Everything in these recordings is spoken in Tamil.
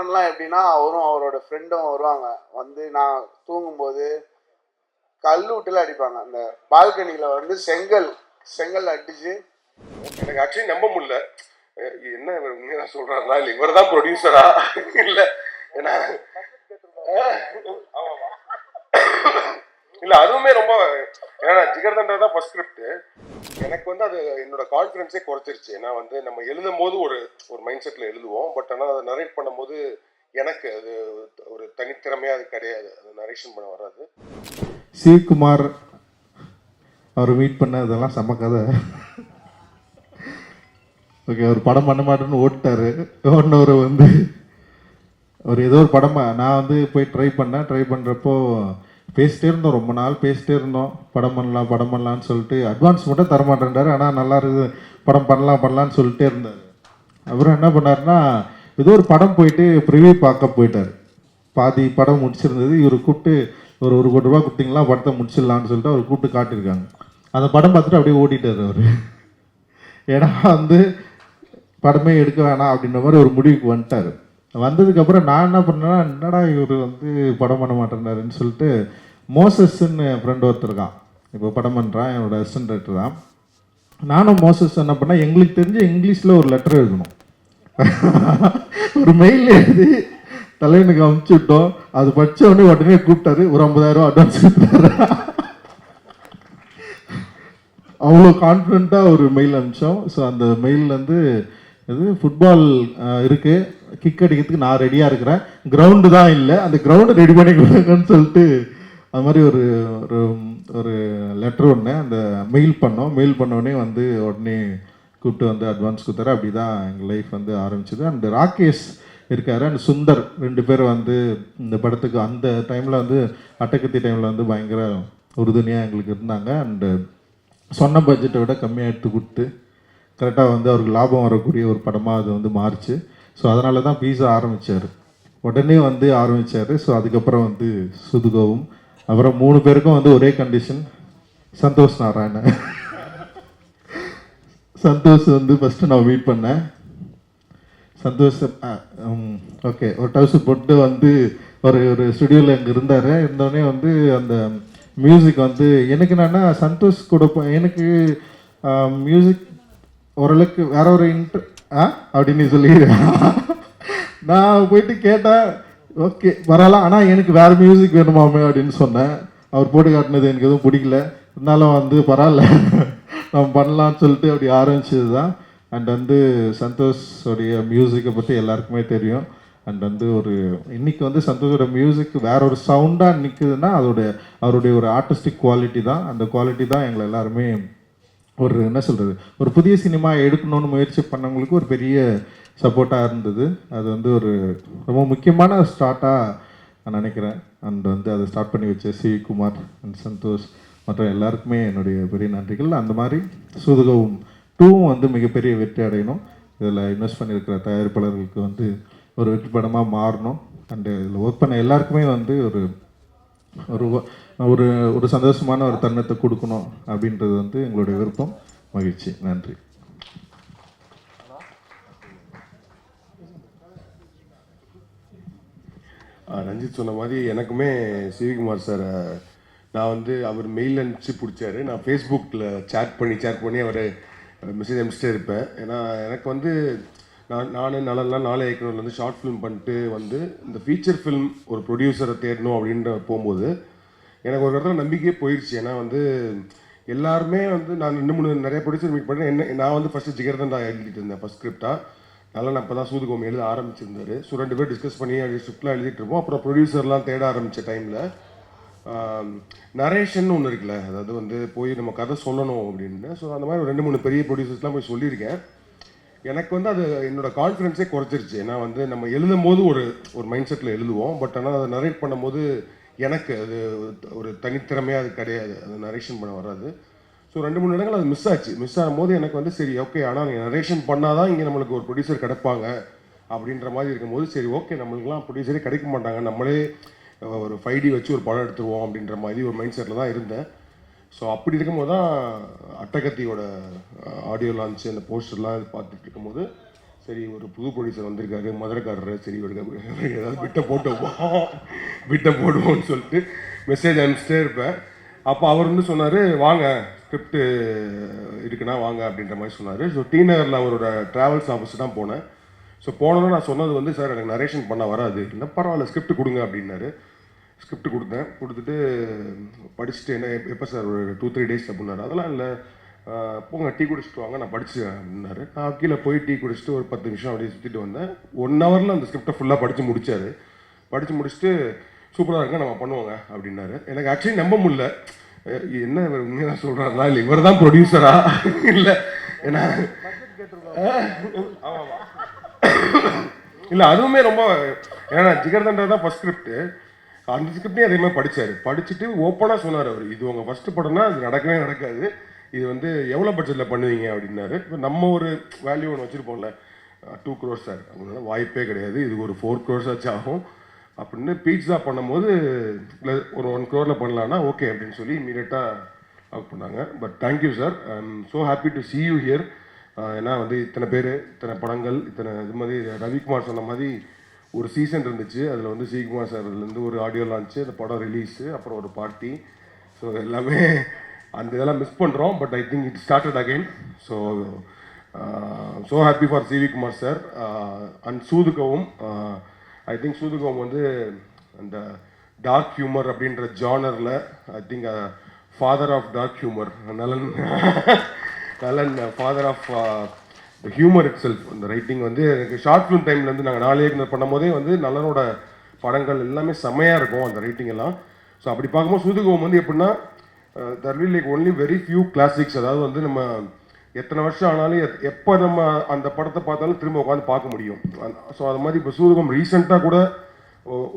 பண்ணலாம் எப்படின்னா அவரும் அவரோட ஃப்ரெண்டும் வருவாங்க. வந்து நான் தூங்கும்போது கல் விட்டுல அடிப்பாங்க. அந்த பால்கனியில் வந்து செங்கல் செங்கல் அடிச்சு. எனக்கு ஆக்சுவலி நம்ப முடியல. என்ன இவர் உண்மையா சொல்றாருனா இல்லை இவர் தான் ப்ரொடியூசரா இல்ல ஏன்னா இல்லை இல்ல அதுவுமே ரொம்ப ஏன்னா ஜிகர்தண்டா தான் ஃபர்ஸ்ட் ஸ்கிரிப்ட் எனக்கு வந்து அது என்னோட கான்ஃபிடன்ஸே குறைச்சிருச்சு. ஏன்னா வந்து நம்ம எழுதும் போது ஒரு ஒரு மைண்ட் செட்ல எழுதுவோம். பட் ஆனால் அதை நரேட் பண்ணும்போது எனக்கு அது ஒரு தனித்திறமையா அது கிடையாது. அது நரேஷன் பண்ண வராது. சிவகுமார் அவர் மீட் பண்ண இதெல்லாம் செம்ம கதை. ஓகே அவர் படம் பண்ண மாட்டேன்னு ஓட்டாரு இன்னொரு வந்து அவர் ஏதோ ஒரு படமாக நான் வந்து போய் ட்ரை பண்ணேன். ட்ரை பண்ணுறப்போ பேசிட்டே இருந்தோம் ரொம்ப நாள் பேசிட்டே இருந்தோம் படம் பண்ணலாம் படம் பண்ணலான்னு சொல்லிட்டு அட்வான்ஸ் மட்டும் தரமாட்டேன்றாரு ஆனால் நல்லா இருக்குது. படம் பண்ணலாம் பண்ணலான்னு சொல்லிட்டே இருந்தார். அப்புறம் என்ன பண்ணாருன்னா ஏதோ ஒரு படம் போயிட்டு ப்ரிவியூ பார்க்க போயிட்டார். பாதி படம் முடிச்சிருந்தது. இவர் கூப்பிட்டு ஒரு ஒரு கோடி ரூபா கொடுத்தீங்களா? படத்தை முடிச்சிடலான்னு சொல்லிட்டு அவர் கூப்பிட்டு காட்டியிருக்காங்க. அந்த படம் பார்த்துட்டு அப்படியே ஓடிட்டார் அவர். ஏன்னா வந்து படமே எடுக்க வேணாம் அப்படின்ற மாதிரி ஒரு முடிவுக்கு வந்துட்டார். வந்ததுக்கப்புறம் நான் என்ன பண்ணேன்னா என்னடா இவர் வந்து படம் பண்ண மாட்டேன்னாருன்னு சொல்லிட்டு மோசஸ்ன்னு என் ஃப்ரெண்ட் ஒருத்தருக்கான் இப்போ படம் பண்ணுறான் என்னோட அசிஸ்டன்ட் டைரக்டர் தான். நானும் மோசஸ் என்ன பண்ணேன் எங்களுக்கு தெரிஞ்ச இங்கிலீஷில் ஒரு லெட்டர் எழுதணும். ஒரு மெயில் எழுதி தலைவனுக்கு அமுச்சு விட்டோம். அது படிச்ச உடனே உடனே கூப்பிட்டாரு ஒரு ஐம்பதாயிரம் அட்வான்ஸ் கொடுத்தாரு. அவ்வளோ கான்ஃபிடெண்ட்டாக ஒரு மெயில் அனுப்பிச்சோம். ஸோ அந்த மெயில் வந்து இது ஃபுட்பால் இருக்குது கிக் அடிக்கிறதுக்கு நான் ரெடியாக இருக்கிறேன். கிரவுண்டு தான் இல்லை. அந்த கிரவுண்டு ரெடி பண்ணி கொடுங்கன்னு சொல்லிட்டு அது மாதிரி ஒரு ஒரு ஒரு லெட்டர் ஒன்று அந்த மெயில் பண்ணோம். மெயில் பண்ணோடனே வந்து உடனே கூப்பிட்டு வந்து அட்வான்ஸ் கொடுத்தாரு. அப்படி தான் எங்கள் லைஃப் வந்து ஆரம்பிச்சது. அண்ட் ராகேஷ் இருக்காரு. அண்ட் சுந்தர் ரெண்டு பேர் வந்து இந்த படத்துக்கு அந்த டைமில் வந்து அட்டகத்தி டைமில் வந்து பயங்கர உறுதுணையாக எங்களுக்கு இருந்தாங்க. அண்டு சொன்ன பட்ஜெட்டை விட கம்மியாக எடுத்து கொடுத்து கரெக்டாக வந்து அவருக்கு லாபம் வரக்கூடிய ஒரு படமாக அது வந்து மாறுச்சு. ஸோ அதனால தான் பீஸா ஆரம்பித்தார் உடனே வந்து ஆரம்பித்தார் ஸோ அதுக்கப்புறம் வந்து சுதுகவும் அப்புறம் மூணு பேருக்கும் வந்து ஒரே கண்டிஷன் சந்தோஷ் நாராயணன். சந்தோஷ் வந்து ஃபஸ்ட்டு நான் மீட் பண்ணேன். சந்தோஷ் ஓகே ஒரு டவுசர் போட்டு வந்து ஒரு ஒரு ஸ்டுடியோவில் இங்கே இருந்தார். இருந்தோடனே வந்து அந்த மியூசிக் வந்து எனக்கு என்னென்னா சந்தோஷ் கூட எனக்கு மியூசிக் ஓரளவுக்கு வேற ஒரு இன்ட்ரெ ஆ? அப்படின்னு சொல்லி நான் போயிட்டு கேட்டேன் ஓகே வரலாம். ஆனால் எனக்கு வேறு மியூசிக் வேணுமாமே அப்படின்னு சொன்னேன். அவர் போட்டு காட்டினது எனக்கு எதுவும் பிடிக்கல. இருந்தாலும் வந்து பரவாயில்ல. நம்ம பண்ணலான்னு சொல்லிட்டு அப்படி ஆரம்பிச்சது தான் அண்ட் வந்து சந்தோஷோடைய மியூசிக்கை பற்றி எல்லாருக்குமே தெரியும். அண்ட் வந்து ஒரு இன்னைக்கு வந்து சந்தோஷோட மியூசிக் வேற ஒரு சவுண்டாக நிற்குதுன்னா அதோடய அவருடைய ஒரு ஆர்டிஸ்டிக் குவாலிட்டி தான். அந்த குவாலிட்டி தான் எங்களை எல்லாருமே ஒரு என்ன சொல்கிறது ஒரு புதிய சினிமா எடுக்கணும்னு முயற்சி பண்ணவங்களுக்கு ஒரு பெரிய சப்போர்ட்டாக இருந்தது. அது வந்து ஒரு ரொம்ப முக்கியமான ஸ்டார்ட்டாக நான் நினைக்கிறேன். அண்ட் வந்து அதை ஸ்டார்ட் பண்ணி வச்ச சி குமார் அண்ட் சந்தோஷ் மற்ற எல்லாருக்குமே என்னுடைய பெரிய நன்றிகள். அந்த மாதிரி சூதுகவும் டூவும் வந்து மிகப்பெரிய வெற்றி அடையணும். இதில் இன்வெஸ்ட் பண்ணியிருக்கிற தயாரிப்பாளர்களுக்கு வந்து ஒரு வெற்றி படமாக மாறணும். அண்டு இதில் ஒர்க் பண்ண எல்லாருக்குமே வந்து ஒரு ஒரு ஒரு ஒரு சந்தோஷமான ஒரு தருணத்தை கொடுக்கணும் அப்படின்றது வந்து எங்களுடைய விருப்பம். மகிழ்ச்சி. நன்றி. ரஞ்சித் சொன்ன மாதிரி எனக்குமே சிவகுமார் சார் நான் வந்து அவர் மெயில் அனுப்பிச்சு பிடிச்சாரு. நான் ஃபேஸ்புக்கில் சேட் பண்ணி சேட் பண்ணி அவர் மெசேஜ் அனுப்பிச்சிட்டே இருப்பேன். ஏன்னா எனக்கு வந்து நான் நானும் நலன்லாம் நாளை இயக்குனர்ல வந்து ஷார்ட் ஃபிலிம் பண்ணிட்டு வந்து இந்த ஃபீச்சர் ஃபிலிம் ஒரு ப்ரொடியூசரை தேடணும் அப்படின்ற போகும்போது எனக்கு ஒரு இடத்துல நம்பிக்கையே போயிடுச்சு ஏன்னா வந்து எல்லாருமே வந்து நான் ரெண்டு மூணு நிறைய ப்ரொடியூசர் மீட் பண்ணேன். என்ன நான் வந்து ஃபஸ்ட்டு ஜிகர்தண்டா எழுதிட்டு இருந்தேன் ஃபஸ்ட் ஸ்கிரிப்டாக நல்லா நான் இப்போ தான் சூதுகோமி எழுத ஆரம்பிச்சிருந்தாரு. ஸோ ரெண்டு பேர் டிஸ்கஸ் பண்ணி ஸ்கிரிப்ட்லாம் எழுதிட்டு இருப்போம். அப்புறம் ப்ரொடியூசர்லாம் தேட ஆரம்பித்த டைமில் நரேஷன் ஒன்று இருக்குல்ல அதாவது வந்து போய் நம்ம கதை சொல்லணும் அப்படின்னு. ஸோ அந்த மாதிரி ஒரு ரெண்டு மூணு பெரிய ப்ரொடியூசர்ஸ்லாம் போய் சொல்லியிருக்கேன். எனக்கு வந்து அது என்னோட கான்ஃபிடன்ஸே குறைச்சிருச்சு ஏன்னா வந்து நம்ம எழுதும் போது ஒரு ஒரு மைண்ட் செட்டில் எழுதுவோம். பட் ஆனால் அதை நரேட் பண்ணும்போது எனக்கு அது ஒரு தனித்திறமையாக அது கிடையாது. அது நரேஷன் பண்ண வராது. ஸோ ரெண்டு மூணு இடங்கள் அது மிஸ் ஆச்சு. மிஸ் ஆகும்போது எனக்கு வந்து சரி ஓகே ஆனால் நீங்கள் நரேஷன் பண்ணால் தான் இங்கே நம்மளுக்கு ஒரு ப்ரொடியூசர் கிடைப்பாங்க. அப்படின்ற மாதிரி இருக்கும்போது சரி ஓகே நம்மளுக்குலாம் ப்ரொடியூசரே கிடைக்க மாட்டாங்க. நம்மளே ஒரு ஃபைவ் டி வச்சு ஒரு படம் எடுத்துருவோம் அப்படின்ற மாதிரி ஒரு மைண்ட் செட்டில் தான் இருந்தேன். ஸோ அப்படி இருக்கும்போது தான் அட்டகத்தியோட ஆடியோ லான்ச்சு அந்த போஸ்டர்லாம் பார்த்துட்டு இருக்கும்போது சரி ஒரு புது ப்ரொடியூசர் வந்திருக்காரு மதுரைக்காரர் சரி இவருக்கு ஏதாவது விட்ட போட்டுவோம். விட்ட போடுவோம்னு சொல்லிட்டு மெசேஜ் அனுப்பிச்சிட்டே இருப்பேன். அப்போ அவர் வந்து சொன்னார் வாங்க ஸ்கிரிப்டு இருக்குன்னா வாங்க அப்படின்ற மாதிரி சொன்னார். ஸோ டி நகரில் அவரோட ட்ராவல்ஸ் ஆஃபீஸ் தான் போனேன். ஸோ போனோன்னு நான் சொன்னது வந்து சார் எனக்கு நரேஷன் பண்ண வராது. இல்லை பரவாயில்ல ஸ்கிரிப்ட் கொடுங்க அப்படின்னாரு. ஸ்கிரிப்ட் கொடுத்தேன். கொடுத்துட்டு படிச்சுட்டு என்ன எப்போ சார் ஒரு டூ த்ரீ டேஸ் அப்படின்னாரு. அதெல்லாம் இல்லை. போங்க டீ குடிச்சிட்டு வாங்க. நான் படிச்சுட்டேன் அப்படின்னாரு. நான் கீழே போய் டீ குடிச்சிட்டு ஒரு பத்து நிமிஷம் அப்படியே சுற்றிட்டு வந்தேன். ஒன் ஹவரில் அந்த ஸ்கிரிப்டை ஃபுல்லாக படித்து முடிச்சாரு. படித்து முடிச்சுட்டு சூப்பராக இருக்க நம்ம பண்ணுவோங்க அப்படின்னாரு. எனக்கு ஆக்சுவலி நம்ப முடியல. என்ன இவர் உண்மையாக சொல்கிறாரா இல்லை இவர் தான் ப்ரொடியூசரா இல்லை ஏன்னா ஆமாம் இல்லை அதுவுமே ரொம்ப ஏன்னா ஜிகர்தண்டா தான் ஃபஸ்ட் ஸ்கிரிப்ட் அந்த ஸ்கிரிப்டே அதே மாதிரி படித்தார் படிச்சுட்டு ஓப்பனாக சொன்னார் அவர். இது உங்கள் ஃபஸ்ட்டு படம்னா அது நடக்கவே நடக்காது. இது வந்து எவ்வளோ பட்ஜெட்டில் பண்ணுவீங்க அப்படின்னாரு. இப்போ நம்ம ஒரு வேல்யூ ஒன்று வச்சுருப்போம்ல. டூ க்ரோர்ஸ் சார் அவங்களால வாய்ப்பே கிடையாது. இது ஒரு ஃபோர் க்ரோர்ஸ் ஆச்சு ஆகும். அப்படின்னு பீட்ஸா பண்ணும்போது இல்லை ஒரு ஒன் க்ரோரில் பண்ணலான்னா ஓகே அப்படின்னு சொல்லி இமீடியட்டாக ஒர்க் பண்ணாங்க. But thank you sir I am so happy to see you here ஏன்னா வந்து இத்தனை பேர் இத்தனை படங்கள் இத்தனை இது மாதிரி ரவிக்குமார் சொன்ன மாதிரி ஒரு சீசன் இருந்துச்சு. அதில் வந்து சிகுமார் சார்லேருந்து ஒரு ஆடியோ லான்ச்சு அந்த படம் ரிலீஸு அப்புறம் ஒரு பார்ட்டி ஸோ எல்லாமே அந்த இதெல்லாம் மிஸ் பண்ணுறோம் but I think it started again so so happy for CV Kumar sir and சூதுகவும் I think சூதுகவும் வந்து அந்த டார்க் ஹியூமர் அப்படின்ற ஜானரில் I think father of dark humour Nalan Nalan father of humour itself அந்த ரைட்டிங் வந்து எனக்கு ஷார்ட் ஃபிலிம் டைம்லேருந்து நாங்கள் நாலு இயக்குனர் பண்ணும்போதே வந்து நல்லனோட படங்கள் எல்லாமே செம்மையாக இருக்கும் அந்த ரைட்டிங் எல்லாம். ஸோ அப்படி பார்க்கும்போது சூதுகோம் வந்து எப்படின்னா there will like only very few classics அதாவது வந்து நம்ம எத்தனை வருஷம் ஆனாலும் எத்- எப்போ நம்ம அந்த படத்தை பார்த்தாலும் திரும்ப உட்காந்து பார்க்க முடியும். ஸோ அது மாதிரி இப்போ சூதுகம் ரீசெண்டாக கூட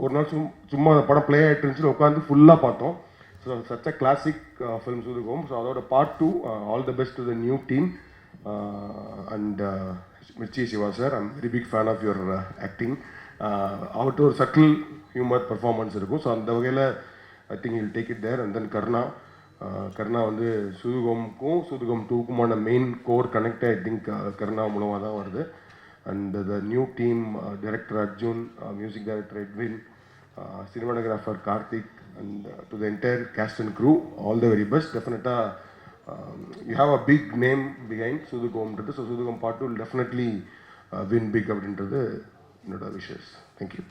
ஒரு நாள் சும் சும்மா அந்த படம் ப்ளே ஆகிட்டு இருந்துச்சு உட்காந்து ஃபுல்லாக பார்த்தோம். So such a classic film Soodhukavvum so அதோட part two all the best to the new team and Mirchi Siva sir I'm very big fan of your acting அவர்கிட்ட ஒரு சட்டில் ஹியூமர் பர்ஃபார்மன்ஸ் இருக்கும். ஸோ அந்த வகையில் I think will take it there and then Karna Karna வந்து சுதுகம்க்கும் சுதுகம் டூக்குமான main core connect I think Karna மூலமாக தான் வருது. And the new team director Arjun music director Edwin cinematographer Karthik and to the entire cast and crew all the very best டெஃபினட்டாக you have a big name behind சுதுகோம்ன்றது so சுதுகம் பாட்டு வில் டெஃபினெட்லி வின் பிக் அப்படின்றது என்னோட விஷஸ் தேங்க்யூ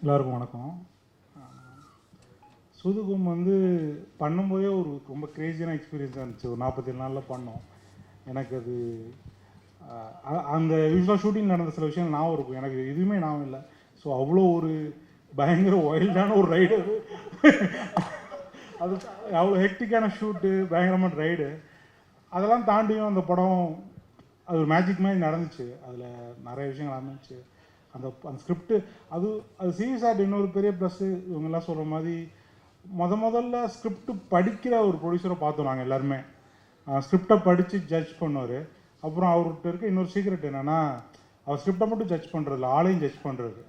எல்லாருக்கும் வணக்கம். சுதுகும் வந்து பண்ணும்போதே ஒரு ரொம்ப க்ரேஸியான எக்ஸ்பீரியன்ஸாக இருந்துச்சு. ஒரு நாற்பத்தேழு நாளில் பண்ணோம். எனக்கு அது அந்த யூஸ்வலாக ஷூட்டிங் நடந்த சில விஷயம் ஞாபகம் இருக்கும். எனக்கு எதுவுமே ஞாபகம் இல்லை. ஸோ அவ்வளோ ஒரு பயங்கர ஒயில்டான ஒரு ரைடு அது. அவ்வளோ ஹெக்டிக்கான ஷூட்டு பயங்கரமான ரைடு அதெல்லாம் தாண்டியும் அந்த படம் அது ஒரு மேஜிக் மாதிரி நடந்துச்சு. அதில் நிறைய விஷயங்கள் அமைச்சு அந்த அந்த ஸ்கிரிப்ட் அது அது சீரியஸ் இன்னொரு பெரிய ப்ளஸ்ஸு இவங்கெல்லாம் சொல்கிற மாதிரி முத முதல்ல ஸ்கிரிப்ட் படிக்கிற ஒரு ப்ரொடியூசரை பார்த்தோம் நாங்கள் எல்லாருமே. ஸ்கிரிப்டை படித்து ஜட்ஜ் பண்ணுவார். அப்புறம் அவர்கிட்ட இருக்க இன்னொரு சீக்ரெட் என்னென்னா அவர் ஸ்கிரிப்டை மட்டும் ஜட்ஜ் பண்ணுறதில்ல ஆளையும் ஜட்ஜ் பண்ணுறது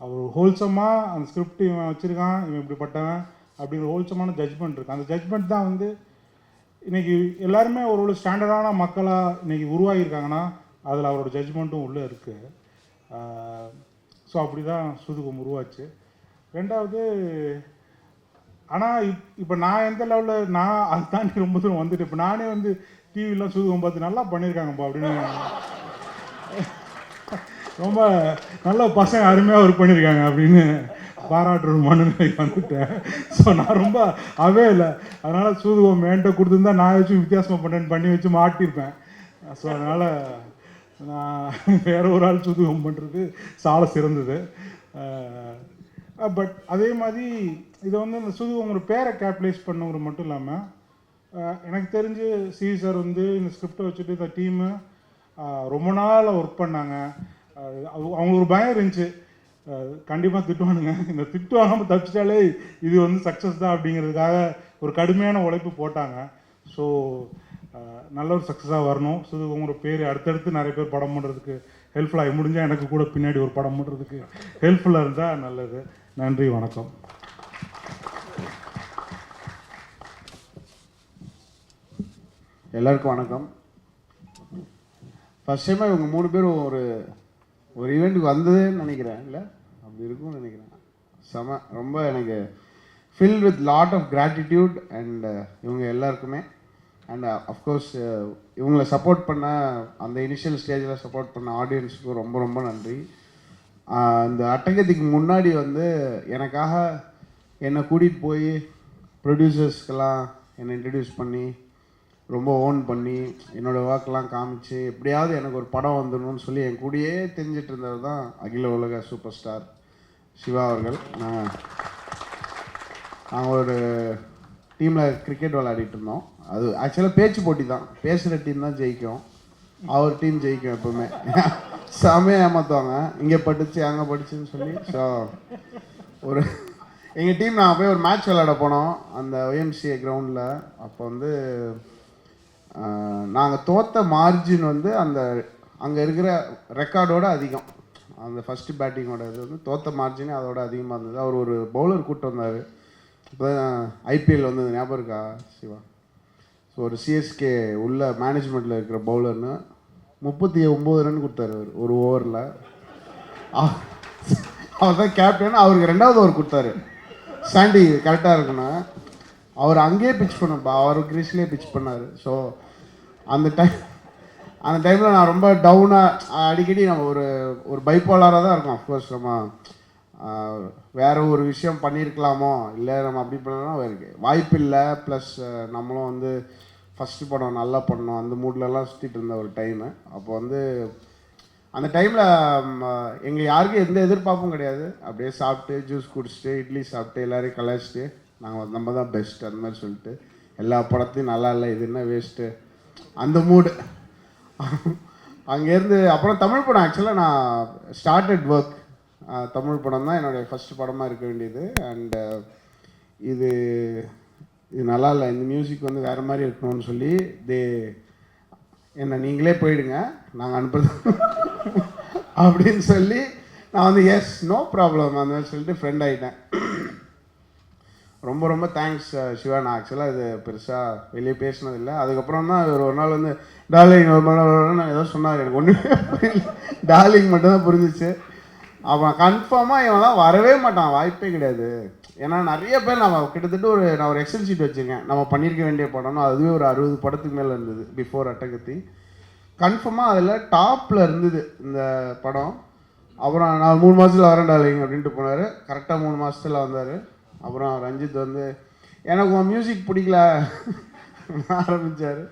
அவர் ஹோல்சமாக அந்த ஸ்கிரிப்ட் இவன் வச்சுருக்கான் இவன் இப்படிப்பட்டவன் அப்படிங்கிற ஹோல்சமான ஜட்ஜ்மெண்ட் இருக்குது அந்த ஜட்ஜ்மெண்ட் தான் வந்து இன்னைக்கு எல்லாருமே ஒரு ஒரு ஸ்டாண்டர்டான மக்களாக இன்றைக்கி உருவாகியிருக்காங்கன்னா அதில் அவரோட ஜட்ஜ்மெண்ட்டும் உள்ளே இருக்குது ஸோ அப்படி தான் சுதுகம் உருவாச்சு. ரெண்டாவது ஆனால் இப் இப்போ நான் எந்த லெவலில் நான் அதுதான் தாண்டி ரொம்ப தூரம் வந்துட்டு இப்போ நானே வந்து டிவிலாம் சுதுகம் பார்த்து நல்லா பண்ணியிருக்காங்கப்பா அப்படின்னு ரொம்ப நல்ல பசங்க அருமையாக ஒர்க் பண்ணியிருக்காங்க அப்படின்னு பாராட்டுற மனநிலை வந்துட்டேன். ஸோ நான் ரொம்ப அவே இல்லை. அதனால் சூதுகம் என்கிட்ட கொடுத்துருந்தா நான் வச்சு வித்தியாசமாக பண்ணேன்னு பண்ணி வச்சு மாட்டியிருப்பேன். ஸோ அதனால் நான் வேற ஒரு ஆள் சூதுகம் பண்ணுறது சால சிறந்தது. பட் அதே மாதிரி இதை வந்து இந்த சுதுகம் ஒரு பேரை கேப்டலைஸ் பண்ணவங்க மட்டும் இல்லாமல் எனக்கு தெரிஞ்சு சி சார் வந்து இந்த ஸ்கிரிப்டை வச்சுட்டு இந்த டீமு ரொம்ப நாள் ஒர்க் பண்ணாங்க. அவங்களுக்கு ஒரு பயம் இருந்துச்சு. கண்டிப்பாக திட்டுவானுங்க. இந்த திட்டுவாங்க தப்பிச்சிட்டாலே இது வந்து சக்ஸஸ் தான் அப்படிங்கிறதுக்காக ஒரு கடுமையான உழைப்பு போட்டாங்க. ஸோ நல்ல ஒரு சக்ஸஸாக வரணும். ஸோ உங்களோட பேர் அடுத்தடுத்து நிறைய பேர் படம் பண்ணுறதுக்கு ஹெல்ப்ஃபுல்லாக முடிஞ்சால் எனக்கு கூட பின்னாடி ஒரு படம் பண்ணுறதுக்கு ஹெல்ப்ஃபுல்லாக இருந்தால் நல்லது. நன்றி வணக்கம். எல்லாருக்கும் வணக்கம். ஃபஸ்ட் டைமாக இவங்க மூணு பேரும் ஒரு ஒரு ஈவெண்ட்டுக்கு வந்ததேன்னு நினைக்கிறேன். இல்லை? அப்படி இருக்கும்னு நினைக்கிறேன். செம ரொம்ப எனக்கு fill with lot of gratitude and இவங்க எல்லாருக்குமே. அண்ட் அஃப்கோர்ஸ் uh, uh, இவங்களை சப்போர்ட் பண்ண அந்த இனிஷியல் ஸ்டேஜில் சப்போர்ட் பண்ண ஆடியன்ஸுக்கும் ரொம்ப ரொம்ப நன்றி. Uh, அந்த இந்த அட்டகத்துக்கு முன்னாடி வந்து எனக்காக என்னை கூட்டிகிட்டு போய் ப்ரொடியூசர்ஸ்க்கெல்லாம் என்னை இன்ட்ரடியூஸ் பண்ணி ரொம்ப ஓன் பண்ணி என்னோடய ஒர்க்லாம் காமிச்சு எப்படியாவது எனக்கு ஒரு படம் வந்துடணும்னு சொல்லி என் கூடயே தெரிஞ்சிட்டு இருந்தது தான் அகில உலக சூப்பர் ஸ்டார் சிவா அவர்கள். நான் நாங்கள் ஒரு டீமில் கிரிக்கெட் விளையாடிட்டு இருந்தோம். அது ஆக்சுவலாக பேச்சு போட்டி தான். பேசுகிற டீம் தான் ஜெயிக்கும். அவர் டீம் ஜெயிக்கும் எப்பவுமே. செமையாக ஏமாற்றுவாங்க இங்கே படிச்சு அங்கே படிச்சுன்னு சொல்லி. ஸோ ஒரு எங்கள் டீம் நான் போய் ஒரு மேட்ச் விளையாட போனோம். அந்த ஒய்எம்சிஏ கிரவுண்டில் அப்போ வந்து நாங்கள் தோத்த மார்ஜின் வந்து அந்த அங்கே இருக்கிற ரெக்கார்டோட அதிகம். அந்த ஃபஸ்ட்டு பேட்டிங்கோட இது வந்து தோத்த மார்ஜினே அதோட அதிகமாக இருந்தது. அவர் ஒரு பவுலர் கூப்பிட்டு வந்தார். இப்போ ஐபிஎல் வந்தது. ஞாபகம் இருக்கா சிவா? ஸோ ஒரு சிஎஸ்கே உள்ள மேனேஜ்மெண்ட்டில் இருக்கிற பவுலர்னு முப்பத்தி ஒம்பது ரன் கொடுத்தாரு அவர் ஒரு ஓவரில் அவர் தான் கேப்டன் அவருக்கு ரெண்டாவது ஓவர் கொடுத்தாரு. சாண்டி கரெக்டாக இருக்கணும். அவர் அங்கேயே பிச் பண்ணப்பா அவர் கிரீஸ்லேயே பிச் பண்ணார். ஸோ அந்த டைம் அந்த டைமில் நான் ரொம்ப டவுனாக அடிக்கடி நம்ம ஒரு ஒரு பைப்போலாராக தான் இருக்கும். அஃப்கோர்ஸ் நம்ம வேறு ஒரு விஷயம் பண்ணியிருக்கலாமோ இல்லை நம்ம அப்படி பண்ணலாம் இருக்கு வாய்ப்பு இல்லை. ப்ளஸ் நம்மளும் வந்து ஃபஸ்ட்டு படம் நல்லா பண்ணோம். அந்த மூட்லலாம் சுற்றிட்டு இருந்த ஒரு டைமு அப்போ வந்து அந்த டைமில் எங்கள் யாருக்கும் எந்த எதிர்பார்ப்பும் கிடையாது. அப்படியே சாப்பிட்டு ஜூஸ் குடிச்சிட்டு இட்லி சாப்பிட்டு எல்லாரையும் கலாய்ச்சிட்டு நாங்கள் நம்ம தான் பெஸ்ட் அந்த மாதிரி சொல்லிட்டு எல்லா படத்தையும் நல்லா இல்லை இது என்ன வேஸ்ட்டு அந்த மூடு அங்கேருந்து அப்புறம் தமிழ் படம் ஆக்சுவலாக நான் ஸ்டார்டட் ஒர்க் தமிழ் படம் தான் என்னுடைய ஃபஸ்ட் படமாக இருக்க வேண்டியது. அண்டு இது இது நல்லா இல்லை. இந்த மியூசிக் வந்து வேறு மாதிரி இருக்கணும்னு சொல்லி தே என்ன நீங்களே போயிடுங்க. நாங்கள் அனுப்புறது அப்படின்னு சொல்லி நான் வந்து எஸ் நோ ப்ராப்ளம் அந்த மாதிரி சொல்லிட்டு ஃப்ரெண்ட் ஆகிட்டேன் ரொம்ப ரொம்ப தேங்க்ஸ் uh, சிவா. நான் ஆக்சுவலாக இது பெருசாக வெளியே பேசினதில்லை. அதுக்கப்புறம் தான் இவர் ஒரு நாள் வந்து டார்லிங் ஒரு மணி நான் ஏதோ சொன்னார். எனக்கு ஒன்றுமே புரியல. டார்லிங் மட்டும்தான் புரிஞ்சிச்சு. அவன் கன்ஃபார்மாக இவன்லாம் வரவே மாட்டான். வாய்ப்பே கிடையாது. ஏன்னா நிறைய பேர் நம்ம கிட்டத்தட்ட ஒரு நான் ஒரு எக்ஸல் ஷீட் வச்சுருக்கேன். நம்ம பண்ணியிருக்க வேண்டிய படம்னா அதுவே ஒரு அறுபது படத்துக்கு மேலே இருந்தது பிஃபோர் அட்டகத்தி. கன்ஃபார்மாக அதில் டாப்பில் இருந்தது இந்த படம். அப்புறம் நான் மூணு மாதத்தில் வரேன் டார்லிங் அப்படின்ட்டு போனார். கரெக்டாக மூணு மாதத்தில் வந்தார். அப்புறம் ரஞ்சித் வந்து எனக்கு உன் மியூசிக் பிடிக்கல. ஆரம்பித்தார்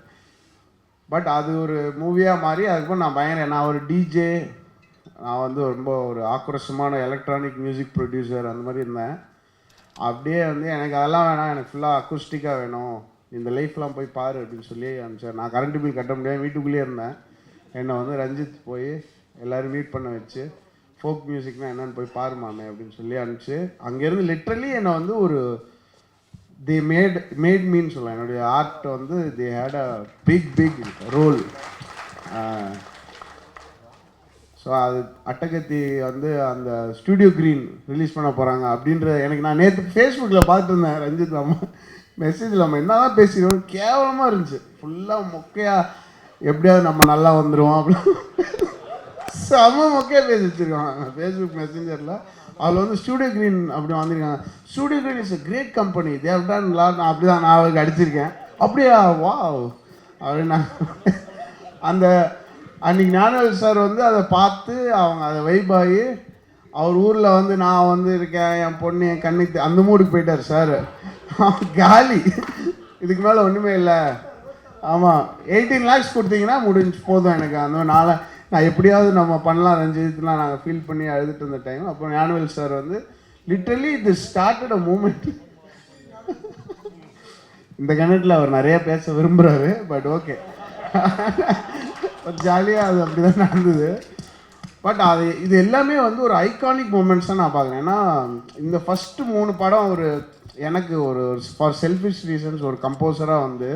பட் அது ஒரு மூவியாக மாறி அதுக்கப்புறம் நான் பயங்கர நான் ஒரு டிஜே நான் வந்து ரொம்ப ஒரு ஆக்ரோஷமான எலக்ட்ரானிக் மியூசிக் ப்ரொடியூசர் அந்த மாதிரி இருந்தேன். அப்படியே வந்து எனக்கு அதெல்லாம் வேணாம் எனக்கு ஃபுல்லாக அக்குஸ்டிக்காக வேணும். இந்த லைஃப்லாம் போய் பாரு அப்படின்னு சொல்லி அனுப்பிச்சார். நான் கரண்ட் பில் கட்ட முடியாது வீட்டுக்குள்ளேயே இருந்தேன். என்னை வந்து ரஞ்சித் போய் எல்லோரும் மீட் பண்ண வச்சு ஃபோக் மியூசிக்னா என்னன்னு போய் பாருமாமே அப்படின்னு சொல்லி அனுப்பிச்சு அங்கேருந்து லிட்ரலி என்னை வந்து ஒரு தி மேட் மேட் மீன் சொல்லலாம். என்னுடைய ஆர்ட் வந்து the had a big big role so அது அட்டகத்தி வந்து அந்த ஸ்டுடியோ க்ரீன் ரிலீஸ் பண்ண போகிறாங்க அப்படின்ற எனக்கு நான் நேற்று ஃபேஸ்புக்கில் பார்த்துருந்தேன் ரஞ்சித் அம்மா மெசேஜில் நம்ம என்ன தான் பேசிக்கிறோம் கேவலமாக இருந்துச்சு. ஃபுல்லாக மொக்கையாக எப்படியாவது நம்ம நல்லா வந்துடுவோம் அப்படின்னு. செம மொக்கையாக பேசி வச்சுருக்கான். ஃபேஸ்புக் மெசஞ்சரில் அதில் வந்து ஸ்டூடியோ க்ரீன் அப்படி வந்திருக்காங்க. Studio green is a great company they've done நான் அப்படி தான் நான் அவருக்கு அடிச்சிருக்கேன். அப்படியா? வா அப்படின்னா அந்த அன்றைக்கி ஞானவேல் சார் வந்து அதை பார்த்து அவங்க அதை வைபாகி அவர் ஊரில் வந்து நான் வந்து இருக்கேன் என் பொண்ணு என் கண்ணுக்கு அந்த மூடுக்கு போயிட்டார் சார் காலி. இதுக்கு மேலே ஒன்றுமே இல்லை. ஆமாம் எயிட்டீன் லேக்ஸ் கொடுத்தீங்கன்னா முடிஞ்சு போதும் எனக்கு. அந்த மாதிரி நாளை நான் எப்படியாவது நம்ம பண்ணலாம் ரஞ்சித்லாம் நாங்கள் ஃபீல் பண்ணி அழுதுட்டு இருந்த டைம் அப்போ ஞானவேல் சார் வந்து லிட்ரலி இது ஸ்டார்டட் அ மூமெண்ட் இந்த கணக்கில் அவர் நிறைய பேச விரும்புகிறாரு பட் ஓகே ஜாலியாக அது அப்படி தான் நடந்தது. பட் அது இது எல்லாமே வந்து ஒரு ஐகானிக் மூமெண்ட்ஸ் தான் நான் பார்க்குறேன். ஏன்னா இந்த ஃபஸ்ட்டு மூணு படம் ஒரு எனக்கு ஒரு ஃபார் செல்ஃபிஷ் ரீசன்ஸ் ஒரு கம்போசராக வந்து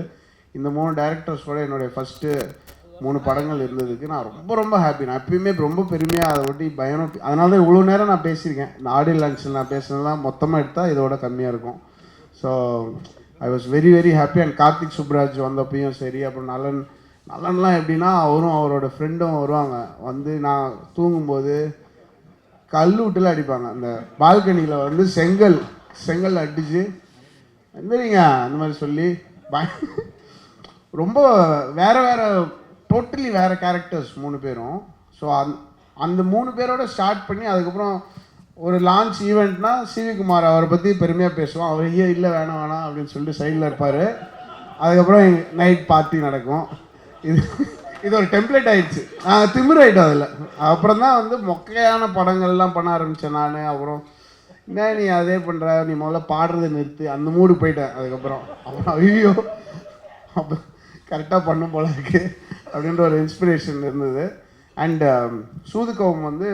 இந்த மூணு டேரக்டர்ஸோட என்னுடைய ஃபஸ்ட்டு மூணு படங்கள் இருந்ததுக்கு நான் ரொம்ப ரொம்ப ஹாப்பி நான் எப்பயுமே ரொம்ப பெருமையாக அதை ஒட்டி பயம் அதனால தான் இவ்வளோ நேரம் நான் பேசியிருக்கேன். இந்த ஆடியோ லான்ச்சில் நான் பேசுனதுலாம் மொத்தமாக எடுத்தால் இதோட கம்மியாக இருக்கும். So I was very very happy and Karthik Subbaraj வந்தப்பையும் சரி. அப்புறம் நலன் நலன்லாம் எப்படின்னா அவரும் அவரோட ஃப்ரெண்டும் வருவாங்க. வந்து நான் தூங்கும்போது கல் விட்டுல அடிப்பாங்க. அந்த பால்கனியில் வந்து செங்கல் செங்கல் அடிச்சு எந்திரிங்க அந்த மாதிரி சொல்லி ரொம்ப வேறு வேறு டோட்டலி வேறு கேரக்டர்ஸ் மூணு பேரும். ஸோ அந் அந்த மூணு பேரோட ஸ்டார்ட் பண்ணி அதுக்கப்புறம் ஒரு லான்ச் ஈவெண்ட்னா சிவிகுமார் அவரை பற்றி பெருமையாக பேசுவோம் அவர் ஐயோ இல்லை வேணாம் வேணாம் அப்படின்னு சொல்லிட்டு சைடில் இருப்பார். அதுக்கப்புறம் நைட் பார்ட்டி நடக்கும். இது இது ஒரு டெம்ப்ளேட் ஆயிடுச்சு. நான் திமிராயிட்டோம் அதில். அப்புறம் தான் வந்து மொக்கையான படங்கள்லாம் பண்ண ஆரம்பித்தேன் நான். அப்புறம் என்ன நீ அதே பண்ணுற நீ முதல்ல பாடுறதை நிறுத்து. அந்த மூடு போயிட்டேன். அதுக்கப்புறம் அப்புறம் ஐயோ. அப்போ கரெக்டாக பண்ணும் போல இருக்கு அப்படின்ற ஒரு இன்ஸ்பிரேஷன் இருந்தது. அண்டு um, சூதுகோவம் வந்து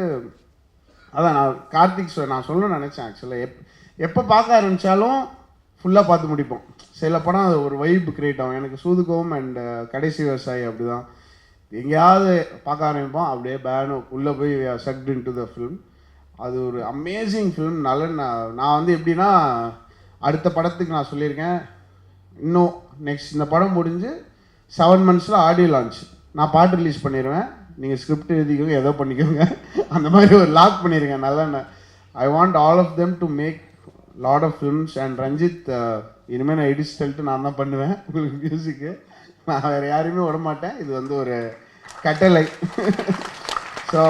அதான் நான் கார்த்திக் சொ- நான் சொல்லணும்னு நினச்சேன் ஆக்சுவலாக எப் எப்போ பார்க்க ஆரம்பித்தாலும் ஃபுல்லாக பார்த்து முடிப்போம். சில படம் அது ஒரு வைப் கிரியேட் ஆகும். எனக்கு சூதுகோவம் அண்ட் uh, கடைசி விவசாயி அப்படி தான் எங்கேயாவது பார்க்க ஆரம்பிப்போம் அப்படியே பேனு உள்ளே போய் sucked in to the film அது ஒரு அமேசிங் ஃபிலிம் நல்ல நான் நான் வந்து எப்படின்னா அடுத்த படத்துக்கு நான் சொல்லியிருக்கேன் இன்னும் நெக்ஸ்ட் இந்த படம் முடிஞ்சு செவன் மந்த்ஸில் ஆடியோ லான்ச் நான் பாட்டு ரிலீஸ் பண்ணிடுவேன் நீங்கள் ஸ்கிரிப்ட் எழுதிக்கோங்க ஏதோ பண்ணிக்கோங்க. அந்த மாதிரி ஒரு லாக் பண்ணிடுங்க நல்லா I want all of them to make lot of films and Ranjith இனிமேல் நான் எடிட் சொல்லிட்டு நான் தான் பண்ணுவேன். உங்களுக்கு மியூசிக்கு நான் வேறு யாரையுமே விட மாட்டேன். இது வந்து ஒரு கட்டளை. So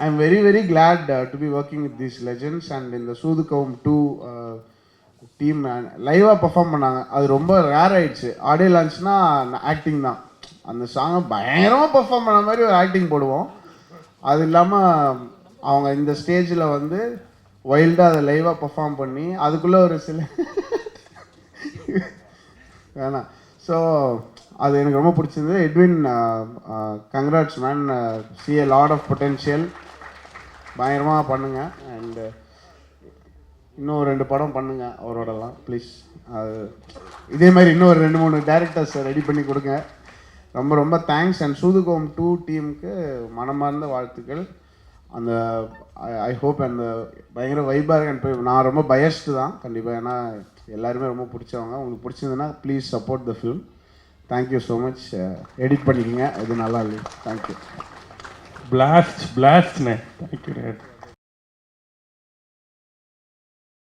I am very very glad to be working with these legends and இந்த சூதுகவும் டூ டீம் லைவாக பெர்ஃபார்ம் பண்ணாங்க. அது ரொம்ப ரேர் ஆயிடுச்சு. ஆடியோ லான்ச்னா ஆக்டிங் தான். அந்த சாங்கை பயங்கரமாக பெர்ஃபார்ம் பண்ண மாதிரி ஒரு ஆக்டிங் போடுவோம். அது இல்லாமல் அவங்க இந்த ஸ்டேஜில் வந்து வைல்டாக அதை லைவாக பர்ஃபார்ம் பண்ணி அதுக்குள்ளே ஒரு சில வேணாம். ஸோ அது எனக்கு ரொம்ப பிடிச்சிருந்தது. Edwin congrats man see a lot of potential பயங்கரமாக பண்ணுங்கள் அண்டு இன்னும் ரெண்டு படம் பண்ணுங்க அவரோடலாம் ப்ளீஸ் அது இதே மாதிரி இன்னும் ஒரு ரெண்டு மூணு டேரக்டர்ஸ் ரெடி பண்ணி கொடுங்க. ரொம்ப ரொம்ப தேங்க்ஸ் அண்ட் சூதுகோம் டூ டீமுக்கு மனமார்ந்த வாழ்த்துக்கள். அந்த ஐ ஹோப் அந்த பயங்கர வைபாக இருக்கு. நான் ரொம்ப பயஸ்டு தான் கண்டிப்பாக ஏன்னா எல்லாருமே ரொம்ப பிடிச்சவங்க. உங்களுக்கு பிடிச்சதுன்னா please support the film thank you so much edit பண்ணிக்கோங்க. இது நல்லா இல்லை. Thank you blast பிளாஸ்ட்ண்ணே thank you